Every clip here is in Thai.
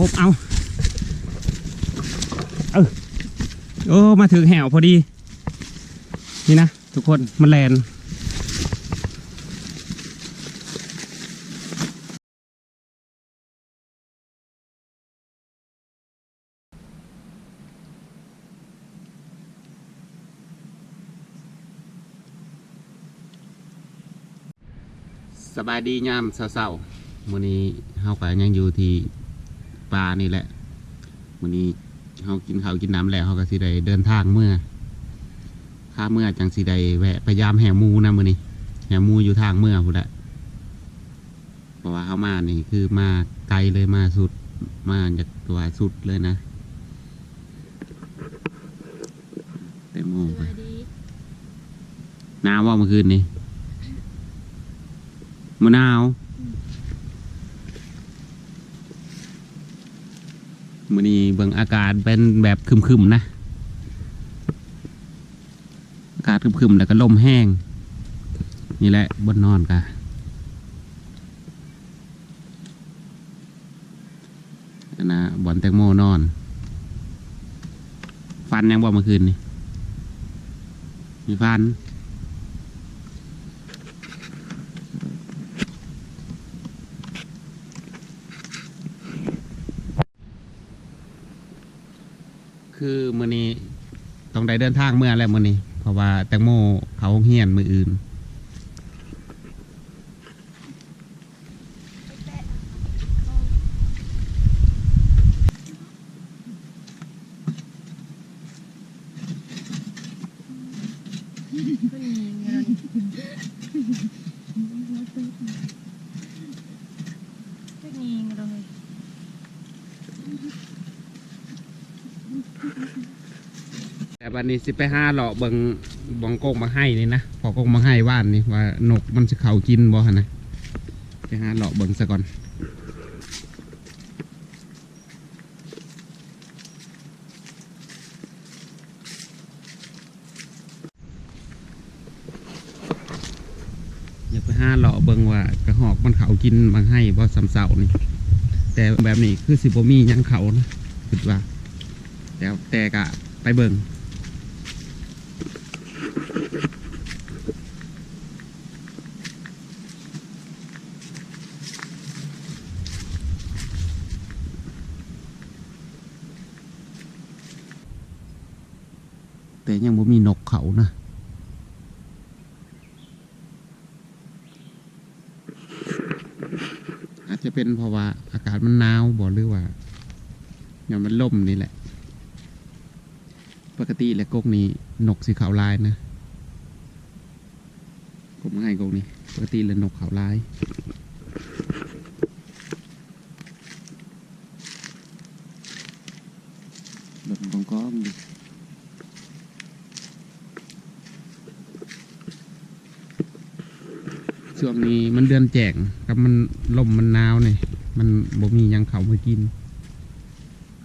ครบเอา เออโอ้ มาถึงแหวพอดี นี่นะ ทุกคนมันแลนสบายดียามเศร้าๆมื้อนี้เฮาก็ยังอยู่ที่ ปลานี่แหละมื้อนี้เฮากินข้าวกินน้ำแล้วเฮาก็สิได้เดินทางเมื่อข้าเมื่อจังสีใดแวะพยายามแห่หมูนะมือนี้แห่หมูอยู่ทางเมื่อพุ่นแหละเพราะว่าเขามานี่คือมาไกลเลยมาสุดมาจากตัวสุดเลยนะเต็มโมงไปหนาวว่าเมื่อคืนนี้มะนาว มือนี้เบิ่งอากาศเป็นแบบคึมๆนะ อากาศคึมๆแล้วก็ลมแห้ง นี่แหละบนนอนกะอันนะบอนแตงโมนอน ฟันยังบ่เมื่อคืนนี่มีฟัน คือมือนี้ต้องได้เดินทางเมื่อแล้วมือนี้ เพราะว่าแตงโมเขาเฮียนมืออื่นแต่ วันนี้สิไปห้าเลาะเบิงบองกงมาให้นี่นะพอกงมาให้ว่านนี่ว่านกมันจะเข่ากินบ่ฮะนะไปห้าเลาะเบิงซะก่อนอยากไปห้าเลาะเบิงว่ากระหอกมันเข่ากินบางให้บ่สำเสานี่ แต่แบบนี้คือสิบ่มียังเข่านะคิดว่าแต่แต่กะไปเบิง ยังบ่มีนกเขานะอาจจะเป็นเพราะว่าอากาศมันหนาวบ่หรือว่าเนี่ยมันล่มนี่แหละ ปกติแหล้วกกนี้นกสีขาวลายนะกกมาให้กกนี้ปกติแล้วนกขาวลายแบบกองก้อมดิช่ วงนี้มันเดือนแจงกับมันลมมันหนาวเนี่ยมันบ่มียังเขามากิน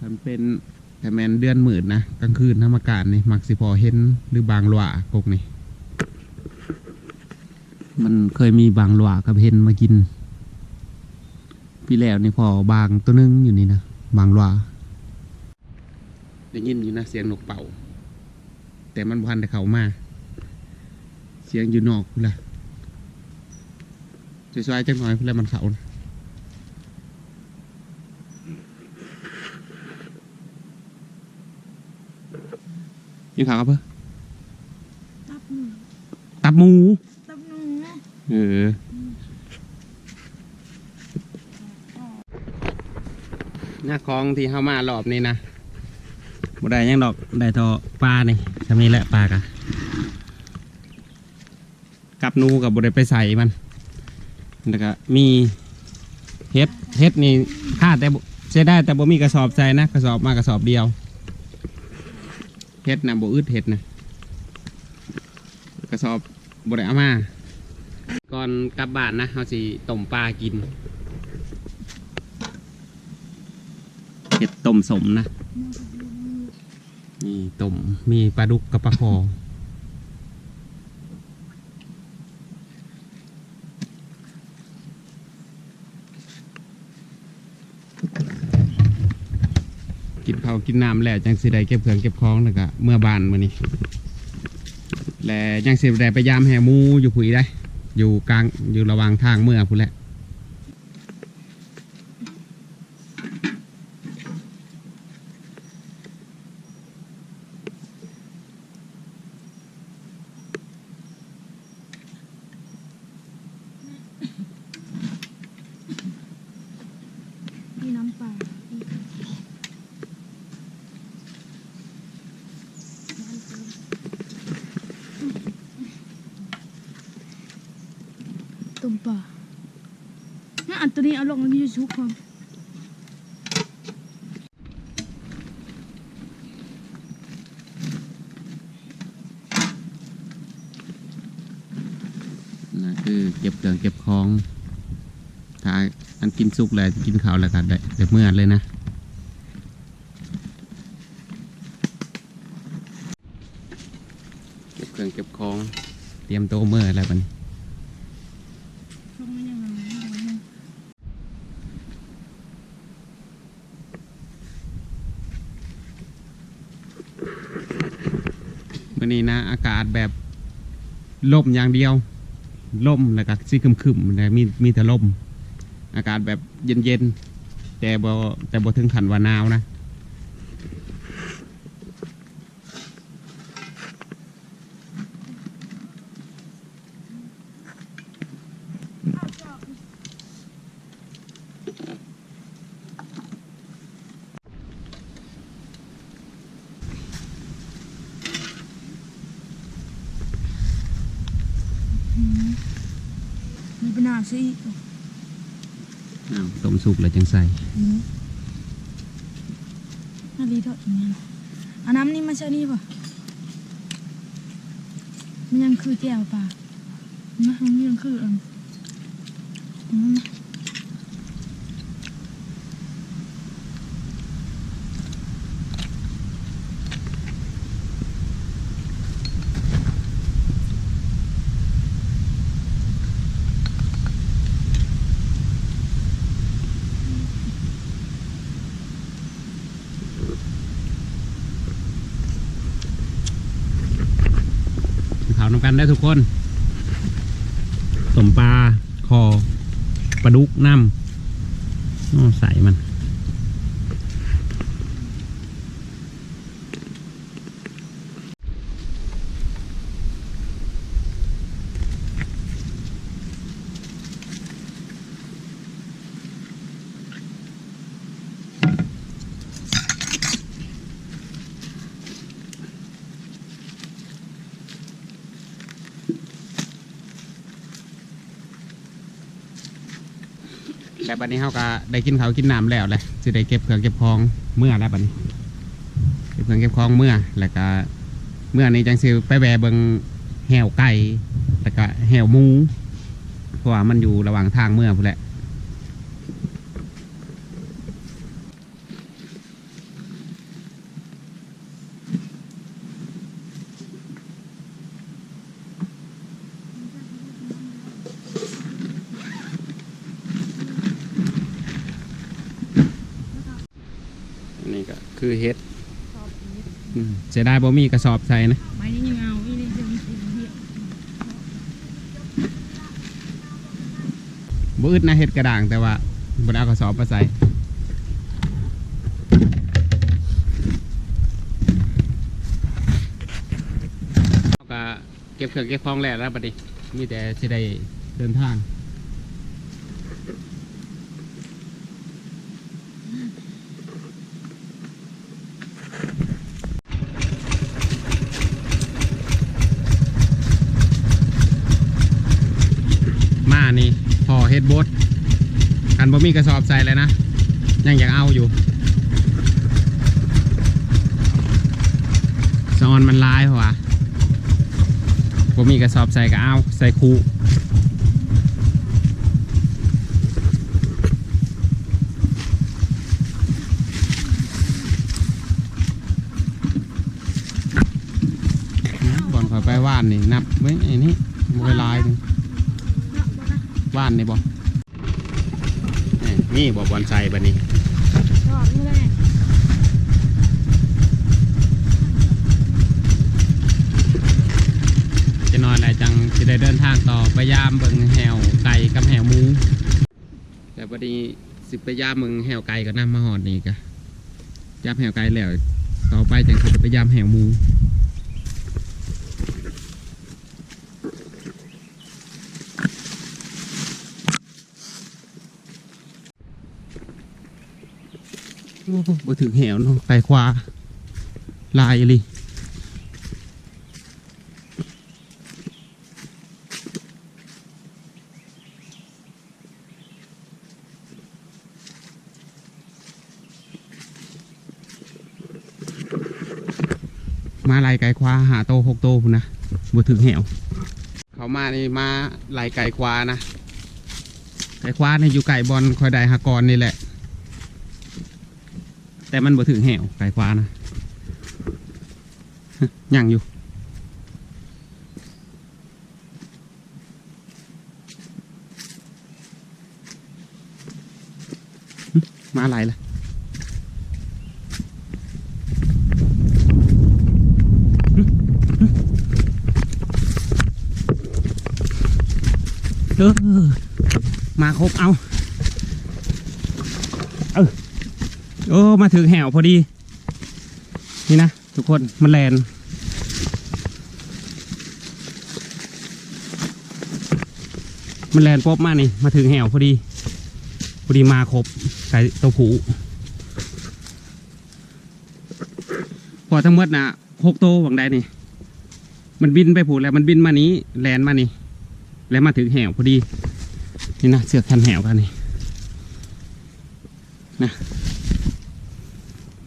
มันเป็นแต่แมนเดือนหมื่นนะกลางคืนธรรมการนี่มักสิพอเห็นหรือบางหลวกกนี่มันเคยมีบางหลวกับเห็นมากินพี่แล้วนี่พอบางตัวหนึงอยู่นี่นะบางหลวได้ยินอยู่นะเสียงนกเป่า แต่มันพันแต่เขามาเสียงอยู่นอกพุ่ะ สวยจังหน่อยพุ่นลมันเขานะยิงขาครับเพื่อตับหมูตับหมูตับหนูนะเออหน้าคลองที่เข้ามารอบนี้นะบ่ได้หยังดอกได้ทอปลานี่ทำนี้แหละปลากะกับหนูกับบ่ได้ไปใส่มัน แล้วก็มีเฮ็ดเฮ็ดนี่ค่าแต่ใช้ได้แต่บ่มีกระสอบใส่นะกระสอบมากระสอบเดียวเฮ็ดนะบ่อึดเฮ็ดนะกระสอบบ่ได้เอามา ก่อนกลับบ้านนะเราสิต้มปลากินเห็ดต้มสมนะนี่ต้มมีปลาดุกกับปลาคอ กินข้าวกินน้ำแล้วจังสิได้เก็บเครื่องเก็บของแล้วก็เมื่อบานมื้อนี้และยังสิได้ไปยามแห่มูอยู่ผู้อีได้ อยู่กลางอยู่ระหว่างทางเมื่อพุ่นแหละมีน้ำปลา ต้มปลางั้นอันตัวนี้เอาลงในยูทูบพร้อมนคือเก็บเครื่องเก็บของถ้าอันกินสุกแล้วกินข้าวแล้วก็ได้เดี๋ยวเมื่อเลยนะเก็บเครื่องเก็บของ เตรียมโตเมื่อแล้วบัน ลงมันยังไง มื่อนี้นะอากาศแบบลมอย่างเดียวลมแล้วก็ซีคึมคึมๆนะมีมีแต่ลมอากาศแบบเย็นๆแต่บ่แต่บ่ถึงขันว่าหนาวนะ มีปัญหาสิอ้าวต้มสุกแล้วจังใส่น่าดีเถอะอย่างเงี้อันน้ำนี่มาใช่นี่ป่ะมันยังคือแจ่วปลานะมันยังคืออันอืมข้าว น้ำกันได้ทุกคนสมปลาคอปลาดุกน้ำอ้อใส่มัน แล้วบัดนี้เขาก็ได้กินเขาวกินน้ำแล้วแหละสิได้เก็บเครื่องเก็บของเมื่อแล้วบัดนี้ เก็บเครื่องเก็บของเมื่อแล้วก็เมื่อนี้จังสิไปแวะเบิงแหวไก่แล้วก็แหวหมูเพราะว่ามันอยู่ระหว่างทางเมื่อพุ่นแหละ คือเฮ็ดชอบอันนี้อืมเสียดายบ่มีกระสอบใส่นะ ไม้นี่ยังเอาอีนี่จะมีสีเดียวบ่อึดนะเฮ็ดกระด่างแต่ว่าบ่ได้เอากระสอบมาใส่เราก็เก็บเครื่องเก็บของแล้วแล้วบัดนี้มีแต่สิได้เดินทาง มานี่พอเฮ็ดบดอัน บ่มีกระสอบใส่เลยนะ ยังอยากเอาอยู่ซอนมันลายเพราะว่าบ่มีกระสอบใส่ก็เอาใส่คูบ่อนเขอไปว่านนี่นับไว้ไอ้นี่บ่ไปลายหนึงนะบ่นะบ้านนี่บ่นี่ นี่บ่บอนไซบันนี้จะนอนอะไรจังจะได้เดินทางต่อไปยามเบิงแหวไก่กับแหวหมู แต่พอดีสิไปยามเบิงแหวไก่กับน้ำมาหอดนี่กะยามแหวไก่แล้ว ต่อไปจังเขาจะไปยามแหวหมู บ่ถึงแหวเนาะไก่ควาลายเลยมาลายไก่ควาหาโตหกโตนนะบ่ถึงแหวเขามานี่มาลายไก่ควานะไก่ควาเนี่ยอยู่ไก่บอลคอยได้หากรนี่แหละ แต่มันบ่ถึงแหวไก่ควานะย่างอยู่มาอะไรล่ะเออมาครบเอา เออ โอ้มาถึงแหวพอดี นี่นะทุกคนมันแลนมันแลนป๊บมานี่ มาถึงแหวพอดี พอดีมาครบไก่ตัวผูพอทั้งหมดนะหกโตหวังใดนี่ มันบินไปผูแล้วมันบินมานี้แลนมานี่ แล้วมาถึงแหวพอดี นี่นะเสือกคันแหวกันนี่นะ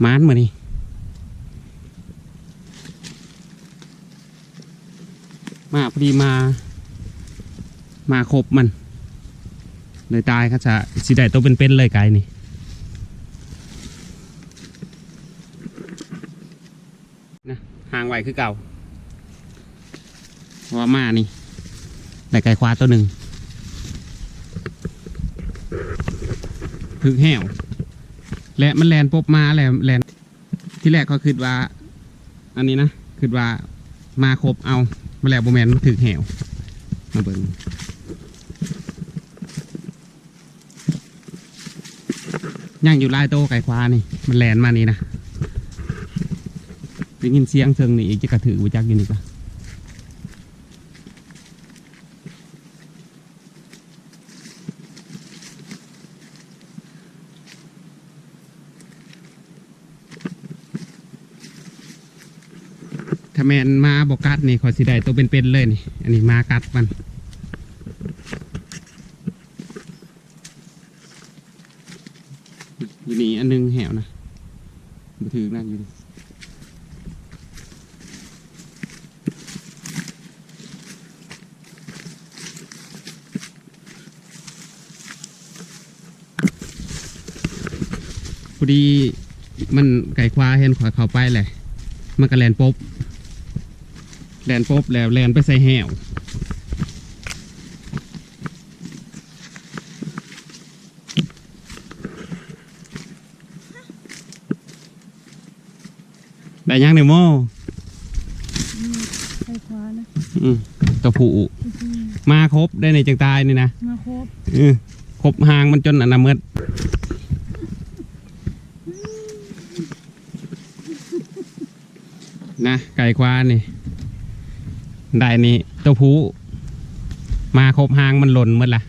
มานมานี่มาพอดีมา มาครบมัน เลยตายครับจะสิได้ตัวเป็นๆเลยไก่นี่นะห่างไวคือเก่าเพราะว่ามานี่ได้ไก่ควาตัวหนึ่งถึงแห้ว และมันแลนปบมาแล้วแลนที่แรกเขาคิดว่า อันนี้นะคิดว่ามาครบเอามาแล้วโบแมนมันถึงแหวมาเบิ่งย่างอยู่ลายโตไก่ควานี่ มันแลนมานี่นะได้ยินเสียงเชิงนี่อีกจะกระถือวิจักอยู่นี่ปะ ถ้าแมนมาบอกกัดนี่ขอสิได้ตัวเป็นๆเลยนี่ อันนี้มากัดมันอยู่นี่อันหนึงแหวนะมาถือนั่นอยู่นี่พอดีมันไก่ควาเห็นขอยเข้าไปแหละมันก็แลนปบ แลนปบแล้วแลนไปใส่แหวได้ยังเนี่ยโมไข่ควานะอืมตัวผู้มาครบได้ในจังตายนี่นะมาครบเออครบหางมันจนอันนาเมิดนะไก่ควานนี่ ได้นี่ตัวผู้มาครบหางมันหล่นหมดละ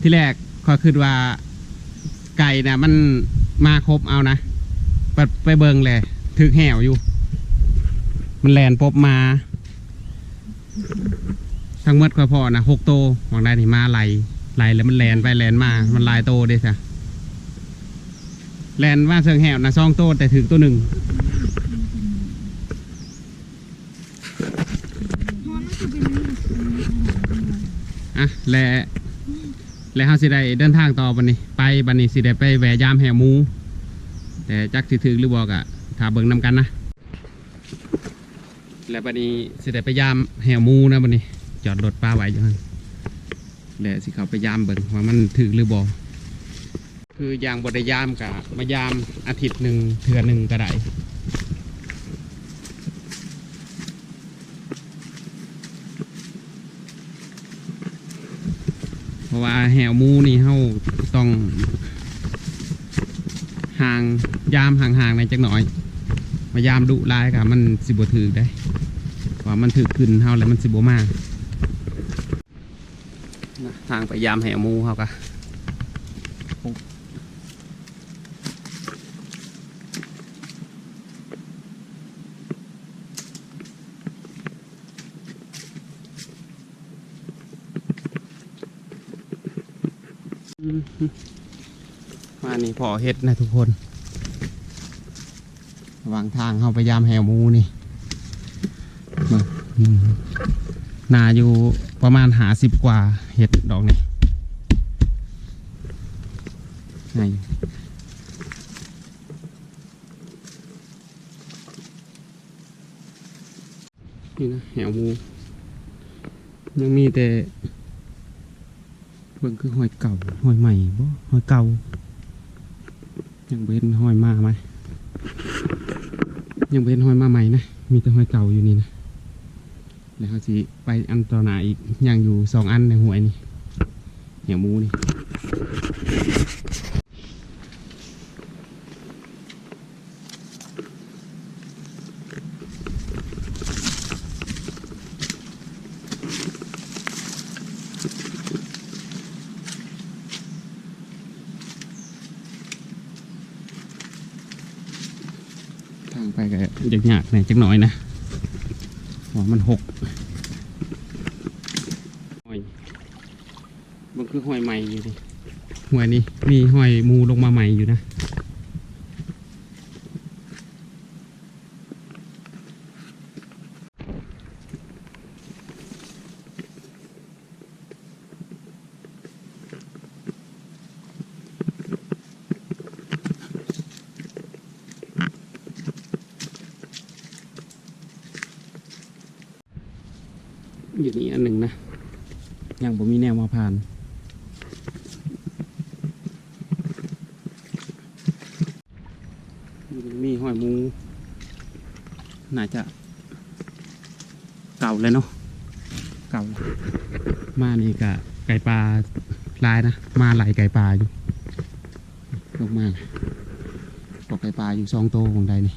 ที่แรกก็คือว่าไก่นะมันมาครบเอานะไปไปเบิงเลยถึกแหวอยู่ มันแลนปบมา ทั้งหมดก็พอนะหกโตหวังได้นี่มาไหลไหลแล้วมันแลนไปแลนมา มันลายโตเด้จ้ะแลนว่าเชิงแหวนะซองโตแต่ถึงตัวหนึ่ง ฮอนมันคือเป็นนี่ อะและและเฮาสิได้เดินทางต่อบันนี้ ไปบันนี้สิได้ไปแหวยามแหวหมู แต่จักสิถึงหรือบอกอะถ้าเบิ่งนำกันนะ และบันนี้สิได้ไปยามแหวหมูนะบันนี้ จอดรถป้าไว้อยู่หั่นและสิเขาไปยามเบิ่งว่ามันถึงหรือบ่คืออย่างบไดยามกะมายามอาทิตย์หนึ่งเทือหนึ่งก็ได้ ราะว่าแหวมูนี่เฮาต้องห่างยามห่างๆในจักหน่อยมายามดุร้ายค่ะมันสิบวถือได้ว่ามันถือขึ้นเฮาแล้วมันสิบวมาทางไปยามแหวมูเฮากะ มานี่พอเฮ็ดนะทุกคนระหว่างทางเข้าไปยามแหวมูนี่มานาอยู่ประมาณหาสิบกว่าเห็ดดอกนี่ไงนี่นะแหวมูยังมีแต่ เบิ่งคือหอยเก่าหอยใหม่บ่หอยเก่ายังเบนหอยมาไหมยังเป็นหอยมาใหม่นะมีแต่หอยเก่าอยู่นี่นะแล้วเขาสิไปอันต่อหนาอีกอย่างอยู่สองอันในหวยนี่เหี่ยวหมูนี่ ทางไปก็ ยากๆหน่อยจักหน่อยนะหัวมันหกหอยมันคือหอยใหม่อยู่ดิหวยนี้มีหอยมูลงมาใหม่อยู่นะ อยู่นี่อันหนึ่งนะ ยังผมมีแนวมาผ่าน มีหอยหมู น่าจะ เก่าเลยเนาะ เก่า มานี่กะไก่ปลาลายนะ มาไหลไก่ปลาอยู่ลงมาปอกไก่ปลาอยู่สองโตวของใดนี่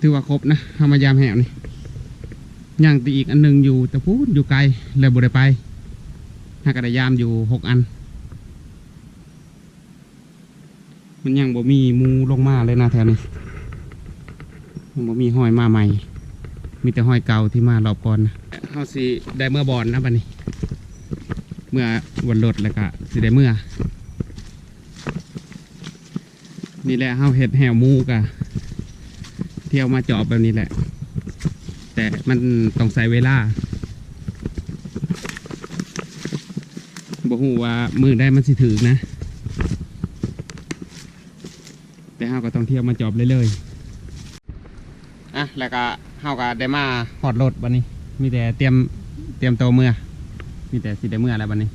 ถือว่าครบนะทำมายามแหวนี่ย่างตีอีกอันหนึงอยู่แต่พูดอยู่ไกลเลยบ่ได้ไปหากระได้ยามอยู่หกอัน มันยังบ่มีมูลงมาเลยนะแถวนี้ยังบ่มีห้อยมาใหม่ มีแต่ห้อยเก่าที่มารอบก่อนนะเฮาสิได้เมื่อบอลนะบัดนี้ เมื่อวันรถแล้วก็สิได้เมื่อ นี่แหละเฮาเฮ็ดแหวมูกะเที่ยวมาจอบแบบนี้แหละ แต่มันต้องใส่เวลาบอกหูว่ามือได้มันสิถือนะ แต่เฮาก็ต้องเที่ยวมาจบเลยอะแล้วก็เฮาก็ได้มาหอดรถบันนี้ มีแต่เตรียมเตรียมตัวเมื่อ มีแต่สิได้เมื่อแล้วบันนี้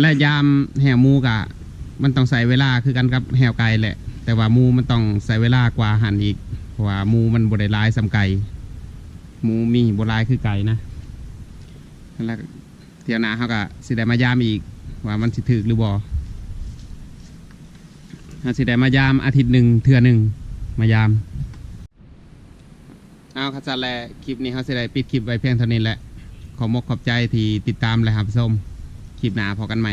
และยามแห่มูกะ มันต้องใส่เวลาคือกันกับแหวไก่แหละ แต่ว่ามูมันต้องใส่เวลากว่าหันอีกเพราะว่ามูมันบดได้ลายสำไก่มูมีบดลายคือไก่นะแล้วเที่ยวนาเขาก็สิได้มายามอีกว่ามันสิถึกหรือบ่ อาสิได้มายามอาทิตย์หนึ่งเทื่อหนึ่งมายาม เอาครับจัดแลคลิปนี้เขาสิได้ปิดคลิปไว้เพียงเท่านี้แหละ ขอมกขอบใจที่ติดตามและรับชมคลิปหน้าพอกันใหม่